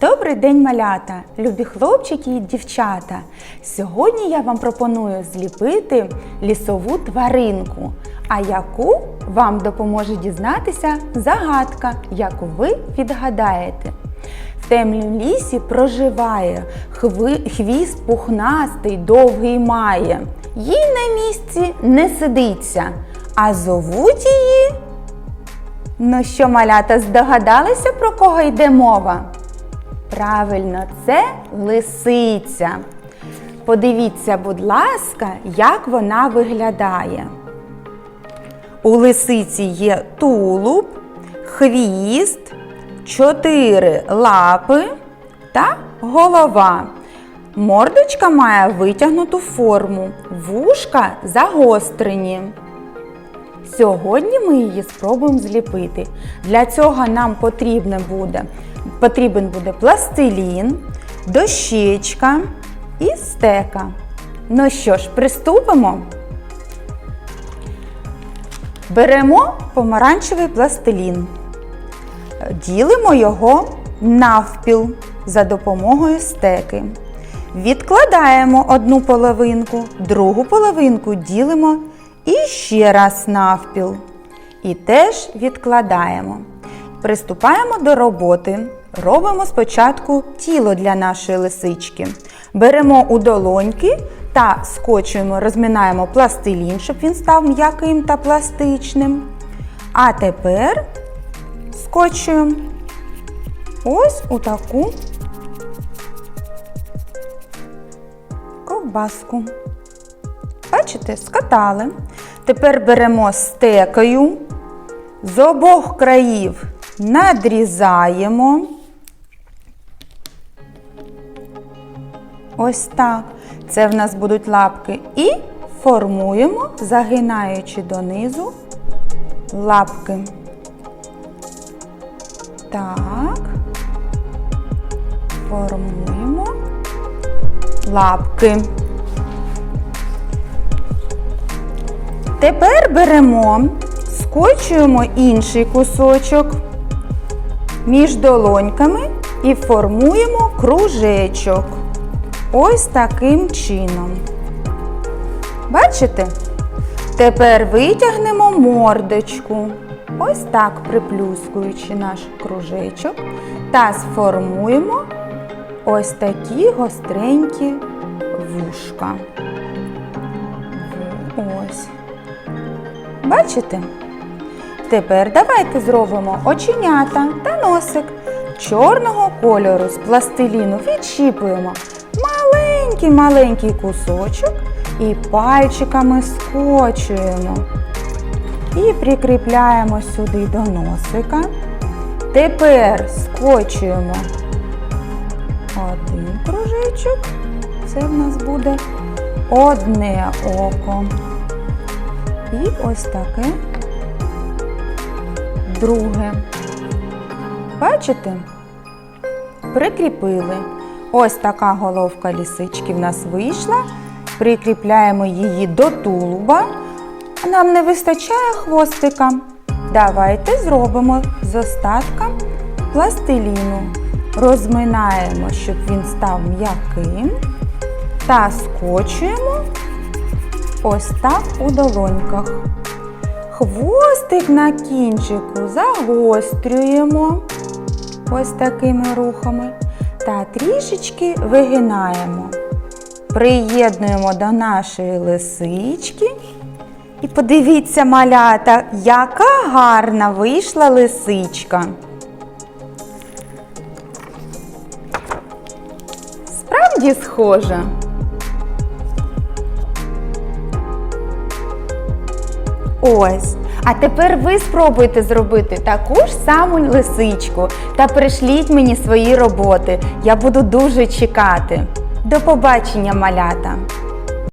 Добрий день, малята, любі хлопчики і дівчата. Сьогодні я вам пропоную зліпити лісову тваринку, а яку вам допоможе дізнатися загадка, яку ви відгадаєте. В темнім лісі проживає хвіст пухнастий, довгий має. Їй на місці не сидиться, а зовуть її. Ну що, малята, здогадалися, про кого йде мова? Правильно, це лисиця. Подивіться, будь ласка, як вона виглядає. У лисиці є тулуб, хвіст, чотири лапи та голова. Мордочка має витягнуту форму, вушка загострені. Сьогодні ми її спробуємо зліпити. Для цього нам потрібне буде, потрібен буде пластилін, дощечка і стека. Ну що ж, приступимо. Беремо помаранчевий пластилін, ділимо його навпіл за допомогою стеки. Відкладаємо одну половинку, другу половинку ділимо і ще раз навпіл. І теж відкладаємо. Приступаємо до роботи. Робимо спочатку тіло для нашої лисички. Беремо у долоньки та скочуємо, розминаємо пластилін, щоб він став м'яким та пластичним. А тепер скочуємо ось у таку ковбаску. Бачите, скатали. Тепер беремо стекою, з обох країв надрізаємо. Ось так. Це в нас будуть лапки. І формуємо, загинаючи донизу лапки. Так. Формуємо лапки. Тепер беремо, скочуємо інший кусочок між долоньками і формуємо кружечок. Ось таким чином. Бачите? Тепер витягнемо мордочку. Ось так приплюскуючи наш кружечок та сформуємо ось такі гостренькі вушка. Ось. Бачите? Тепер давайте зробимо оченята та носик чорного кольору з пластиліну відчіпуємо маленький-маленький кусочок і пальчиками скочуємо. І прикріпляємо сюди до носика. Тепер скочуємо один кружечок. Це в нас буде одне око. І ось таке друге. Бачите? Прикріпили. Ось така головка лісички в нас вийшла. Прикріпляємо її до тулуба. Нам не вистачає хвостика. Давайте зробимо з остатка пластиліну. Розминаємо, щоб він став м'яким. Та скочуємо ось так у долоньках. Хвостик на кінчику загострюємо ось такими рухами та трішечки вигинаємо. Приєднуємо до нашої лисички. І подивіться, малята, яка гарна вийшла лисичка. Справді схожа. Ось. А тепер ви спробуйте зробити таку ж саму лисичку та пришліть мені свої роботи. Я буду дуже чекати. До побачення, малята!